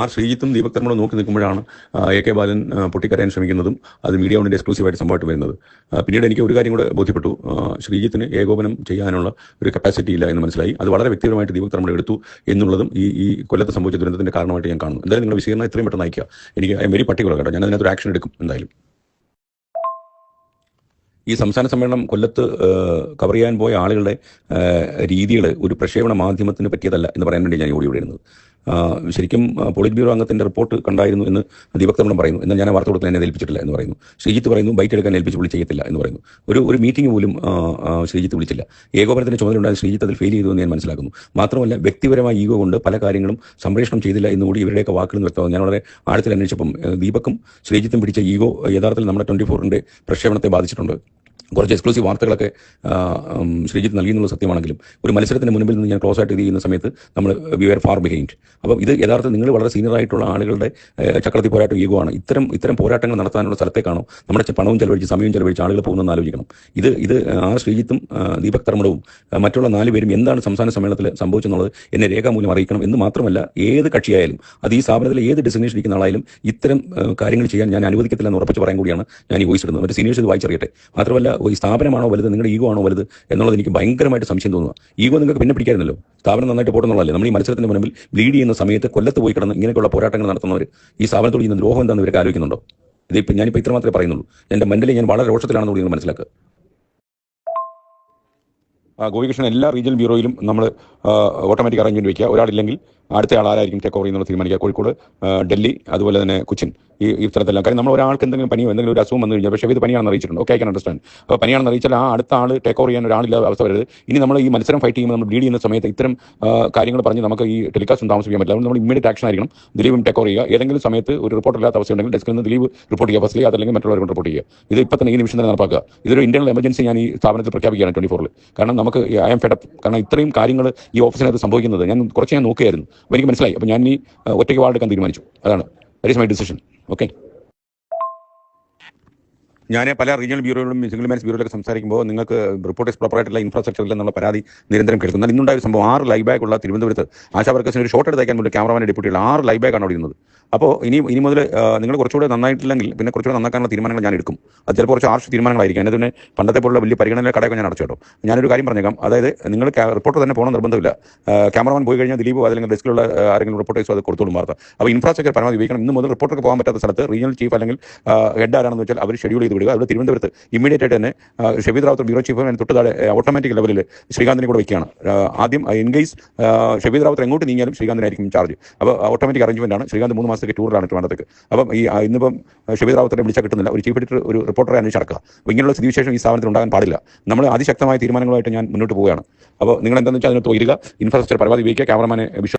R ശ്രീജിത്തും Deepak തർമ്മളും നോക്കി നിൽക്കുമ്പോഴാണ് A K ബാലൻ പൊട്ടിക്കരയാൻ ശ്രമിക്കുന്നതും അത് മീഡിയ വണ്ണിന്റെ എക്സ്ക്ലൂസീവായിട്ട് സംഭവമായിട്ട് വരുന്നത്. പിന്നീട് എനിക്ക് ഒരു കാര്യം കൂടെ ബോധ്യപ്പെട്ടു. ശ്രീജിത്തിന് ഏകോപനം ചെയ്യാനുള്ള ഒരു കപ്പാസിറ്റി ഇല്ല എന്ന് മനസ്സിലായി. അത് വളരെ വ്യക്തിപരമായിട്ട് ദീപക് തർമ്മൾ എടുത്തു എന്നുള്ളതും ഈ ഈ കൊല്ലത്ത് സംഭവിച്ച ദുരന്തത്തിന്റെ കാരണമായിട്ട് ഞാൻ കാണുന്നു. എന്തായാലും നിങ്ങൾ വിശീകരണം എത്രയും പെട്ടെന്ന് അയക്കുക എനിക്ക് ഐ എം വെരി പർട്ടിക്കുലർ കേട്ടോ. ഞാൻ അതിനകത്ത് ഒരു ആക്ഷൻ എടുക്കും എന്തായാലും. ഈ സംസ്ഥാന സമ്മേളനം കൊല്ലത്ത് കവർ ചെയ്യാൻ പോയ ആളുകളുടെ രീതികൾ ഒരു പ്രക്ഷേപണ മാധ്യമത്തിന് പറ്റിയതല്ല എന്ന് പറയാൻ വേണ്ടി ഞാൻ ഓടി വരുന്നത് ശരിക്കും പോളിറ്റ് ബ്യൂറോ അംഗത്തിന്റെ റിപ്പോർട്ട് കണ്ടായിരുന്നു എന്ന് ദീപക് തമ്മിൽ പറയുന്നു. എന്നാൽ ഞാൻ വാർത്ത കൊടുക്കാൻ എന്നെ ഏൽപ്പിച്ചിട്ടില്ല എന്ന് പറയുന്നു. ശ്രീജിത്ത് പറയുന്നു ബൈറ്റ് എടുക്കാൻ ഏൽപ്പിച്ച് വിളി ചെയ്യത്തില്ല എന്ന് പറയുന്നു. ഒരു ഒരു മീറ്റിംഗ് പോലും ശ്രീജിത്ത് വിളിച്ചില്ല. ഏകോപനത്തിന് ചുമതലയുണ്ടായ ശ്രീജിത്ത് അതിൽ ഫെയിൽ ചെയ്തു എന്ന് ഞാൻ മനസ്സിലാക്കുന്നു. മാത്രമല്ല വ്യക്തിപരമായ ഈഗോ കൊണ്ട് പല കാര്യങ്ങളും സംപ്രേഷണം ചെയ്തില്ല എന്നുകൂടി ഇവരുടെയൊക്കെ വാക്കുകൾ വ്യക്തമാകും ഞാൻ വളരെ ആഴത്തിൽ അന്വേഷിച്ചപ്പം ദീപക്കും ശ്രീജിത്തും പിടിച്ച ഈഗോ യഥാർത്ഥത്തിൽ നമ്മുടെ ട്വന്റി ഫോറിന്റെ പ്രക്ഷേപണത്തെ ബാധിച്ചിട്ടുണ്ട്. കുറച്ച് എക്സ്ക്ലൂസീവ് വാർത്തകളൊക്കെ ശ്രീജിത്ത് നൽകി നൽകിയെന്നുള്ള സത്യമാണെങ്കിലും ഒരു മത്സരത്തിന് മുൻപിൽ നിന്ന് ഞാൻ ക്ലോസ് ആയിട്ട് ഇത് ചെയ്യുന്ന സമയത്ത് നമ്മൾ വി ആർ ഫാർ ബിഹൈൻഡ് അപ്പോൾ ഇത് യഥാർത്ഥത്തിൽ നിങ്ങൾ വളരെ സീനിയർ ആയിട്ടുള്ള ആളുകളുടെ ചക്രത്തി പോരാട്ടം ഈഗോ ആണ്. ഇത്തരം ഇത്തരം പോരാട്ടങ്ങൾ നടത്താനുള്ള സ്ഥലത്തേക്കാണോ നമ്മുടെ പണവും ചെലവഴിച്ച് സമയവും ചെലവഴിച്ച് ആളുകൾ പോകുന്നതെന്ന് ആലോചിക്കണം. ഇത് ഇത് ആർ ശ്രീജിത്തും ദീപക് തർമ്മടവും മറ്റുള്ള നാല് പേരും എന്താണ് സംസ്ഥാന സമ്മേളനത്തിൽ സംഭവിച്ചെന്നുള്ളത് എന്നെ രേഖാമൂലം അറിയിക്കണം എന്ന് മാത്രമല്ല ഏത് കക്ഷിയായാലും അത് ഈ സ്ഥാപനത്തിലെ ഏത് ഡെസിഗ്നേഷൻ ഇരിക്കുന്ന ആളായാലും ഇത്തരം കാര്യങ്ങൾ ചെയ്യാൻ ഞാൻ അനുവദിക്കത്തില്ല എന്ന് ഉറപ്പിച്ച് പറയാൻ കൂടിയാണ് ഞാൻ ഈ വോയിസ് ഇടുന്നത്. മറ്റേ സീനിയേഴ്സ് ഇത് വായിച്ചറിയട്ടെ. മാത്രമല്ല ഈ സ്ഥാപനമാണോ വലുത്? നിങ്ങളുടെ ഈഗോ ആണോ വലുത്? എന്നുള്ളത് എനിക്ക് ഭയങ്കരമായിട്ട് സംശയം തോന്നുക ഈഗോ നിങ്ങൾക്ക് പിന്നെ പിടിക്കായിരുന്നല്ലോ. സ്ഥാപനം നന്നായിട്ട് പോട്ടെന്നുള്ളതല്ലേ നമ്മൾ ഈ മത്സരത്തിന് മുൻപിൽ ലീഡ് ചെയ്യുന്ന സമയത്ത് കൊല്ലത്ത് പോയി കിടന്ന് ഇങ്ങനെയുള്ള പോരാട്ടങ്ങൾ നടത്തുന്നവർ ഈ സ്ഥാപനത്തോട് ചെയ്യുന്ന ദ്രോഹം എന്താണെന്ന് ഇവർക്ക് ആലോചിക്കുന്നുണ്ടോ? ഇതിപ്പോൾ ഞാനിപ്പോൾ ഇത്ര മാത്രമേ പറയുന്നുള്ളൂ. എന്റെ മെന്റലി ഞാൻ വളരെ രോഷത്തിലാണെന്ന് നിങ്ങൾ മനസ്സിലാക്കുക. ഗോപികൃഷ്ണൻ എല്ലാ റീജിയണൽ ബ്യൂറോയിലും നമ്മൾ ഓട്ടോമാറ്റിക് അറേഞ്ച്മെന്റ് വയ്ക്കുക ഒരാളില്ലെങ്കിൽ അടുത്ത ആൾ ആരായിരിക്കും ടേക്ക് ഓവർ ചെയ്യുന്നത് തീരുമാനിക്കുക. കോഴിക്കോട് ഡൽഹി അതുപോലെ തന്നെ കൊച്ചിൻ. ഈ ഈ സ്ഥലത്തെല്ലാം. കാര്യം നമ്മൾ ഒരാൾക്ക് എന്തെങ്കിലും പനിയോ എന്തെങ്കിലും ഒരു അസുഖം വന്നു കഴിഞ്ഞാൽ പക്ഷേ ഇത് പനിയാണെന്ന് അറിയിച്ചിട്ടുണ്ട്. ഓക്കെ ഐ കൻ അണ്ടർസ്റ്റാൻഡ് അപ്പോൾ പനിയാണെന്ന് അറിയിച്ചാൽ ആ അടുത്ത ആൾ ടേക്ക് ഓവർ ചെയ്യാൻ ഒരാളില്ല അവസ്ഥ വരരുത്. ഇനി നമ്മൾ ഈ മത്സരം ഫൈറ്റ് ചെയ്യുമ്പോൾ നമ്മൾ ലീഡ് ചെയ്യുന്ന സമയത്ത് ഇത്തരം കാര്യങ്ങൾ പറഞ്ഞ് നമുക്ക് ഈ ടെലികാസ്റ്റ് താമസിക്കാൻ പറ്റില്ല. അതുകൊണ്ട് നമ്മൾ ഇമ്മീഡിയറ്റ് ആക്ഷൻ ആയിരിക്കണം. ദിലീപും ടേക്ക് ഓവർ ചെയ്യുക. ഏതെങ്കിലും സമയത്ത് ഒരു റിപ്പോർട്ട് ഇല്ലാത്ത അവസ്ഥ ഉണ്ടെങ്കിൽ ഡെസ്കിൽ നിന്ന് ദിലീപ് റിപ്പോർട്ട് ചെയ്യുക. ഫസ്റ്റ് അതല്ലെങ്കിൽ മറ്റുള്ളവർ റിപ്പോർട്ട് ചെയ്യുക. ഇത് ഇപ്പം തന്നെ ഈ നിമിഷം തന്നെ നടപ്പാക്കുക. ഇതൊരു ഇന്റർണൽ എമർജൻസി ഞാൻ ഈ സ്ഥാപനത്തിൽ പ്രഖ്യാപിക്കുകയാണ് ട്വന്റി ഫോറിൽ കാരണം നമുക്ക് ഐ എം ഫെഡപ്പ് കാരണം ഇത്രയും കാര്യങ്ങൾ ഈ ഓഫീസിനകത്ത് സംഭവിക്കുന്നത് ഞാൻ കുറച്ച് ഞാൻ നോക്കുകയായിരുന്നു. അപ്പോൾ എനിക്ക് മനസ്സിലായി. അപ്പോൾ ഞാൻ ഈ ഒറ്റയ്ക്ക് വാർഡെടുക്കാൻ തീരുമാനിച്ചു. അതാണ്. That is my decision okay ഞാൻ പല റീജിയണൽ ബ്യൂറോകളും സിംഗിൾ മാൻസ് ബ്യൂറോയിലൊക്കെ സംസാരിക്കുമ്പോൾ നിങ്ങൾക്ക് റിപ്പോർട്ടേഴ്സ് പ്രോപ്പറായിട്ടുള്ള ഇൻഫ്രാസ്ട്രക്ചർ ഇല്ലെന്നുള്ള പരാതി നിരന്തരം കേൾക്കുന്നത് ഇന്നുണ്ടായ സംഭവം ആറ് ലൈ ബാഗ് ഉള്ള തിരുവനന്തപുരത്ത് ആശാ വർക്കേഴ്സിന് ഒരു ഷോട്ട് എടുത്തേക്കാൻ വേണ്ടി ക്യാമറമാൻ ഡെപ്യൂട്ടിയുള്ള ആറ് ലൈ ബാഗ് ആണ് അവിടെ ഇരുന്നത് അപ്പോൾ ഇനി ഇനി മുതൽ നിങ്ങൾ കുറച്ചുകൂടെ നന്നായിട്ടില്ലെങ്കിൽ പിന്നെ കുറച്ചുകൂടെ നന്നാക്കാനുള്ള തീരുമാനങ്ങൾ ഞാൻ എടുക്കും. അത് ചിലപ്പോൾ കുറച്ച് ആർഷ് തീരുമാനങ്ങളായിരിക്കും. അതിന് പണ്ടത്തെ പോലുള്ള വലിയ പരിഗണന കടയൊക്കെ ഞാൻ അടച്ചു ഞാനൊരു കാര്യം പറഞ്ഞേക്കാം. അതായത് നിങ്ങൾ റിപ്പോർട്ടർ തന്നെ പോകണം നിർബന്ധമില്ല. ക്യാമറമാൻ പോയി കഴിഞ്ഞാൽ ദിലീപ് അല്ലെങ്കിൽ ഡെസ്കിലുള്ള ആരെങ്കിലും റിപ്പോർട്ടേഴ്സോ അത് കൊടുത്തോളും വാർത്ത. അപ്പോൾ ഇൻഫ്രാസ്ട്രക്ചർ പരമാവധി ഉപയോഗിക്കണം. ഇന്ന് മുതൽ റിപ്പോർട്ടർക്ക് പോകാൻ പറ്റാത്ത സ്ഥലത്ത് റീജിയണൽ ചീഫ് അല്ലെങ്കിൽ ഹെഡ് ആരാണെന്ന് വെച്ചാൽ അവർ ഷെഡ്യൂൾ ചെയ്ത് വിടുക. അവിടെ തിരുവനന്തപുരത്ത് ഇമ്മീഡിയറ്റ് ആയിട്ട് തന്നെ ഷബീദ് റാവത്ത് ബ്യൂറോ ചീഫ് തൊട്ട് താഴെ ഓട്ടോമാറ്റിക് ലെവലിൽ ശ്രീകാന്തിനെ കൂടെ വയ്ക്കുകയാണ് ആദ്യം ഇൻ കേസ് ഷബീദ് റാവത്ത് എങ്ങോട്ട് നീങ്ങിയാലും ശ്രീകാന്തിനായിരിക്കും ചാർജ് അപ്പോൾ ഓട്ടോമാറ്റിക് അറേഞ്ച്മെന്റ് ആണ്. ശ്രീകാന്ത് മൂന്ന് മാസത്തേക്ക് ടൂറിലാണ് ട്രിവാൻഡത്തേക്ക് അപ്പം ഈ ഇന്നിപ്പം ഷബീദ് റാവത്തിനെ വിളിച്ചാൽ കിട്ടുന്നില്ല. ഒരു ചീഫ് എഡിറ്റർ ഒരു റിപ്പോർട്ടറെ അന്വേഷിച്ച് നടക്കുക അപ്പോൾ ഇങ്ങനെയുള്ള സ്ഥിതിവിശേഷം ഈ സ്ഥാപനത്തിൽ ഉണ്ടാകാൻ പാടില്ല. നമ്മൾ അതിശക്തമായ തീരുമാനങ്ങളുമായിട്ട് ഞാൻ മുന്നോട്ട് പോവുകയാണ്. അപ്പോൾ നിങ്ങൾ എന്താണെന്ന് വെച്ചാൽ അതിനകത്ത് ഉയരുക ഇൻഫ്രാസ്ട്രക്ചർ പരമാവധി ഉപയോഗിക്കുക. ക്യാമറമാനെ വിശ്വ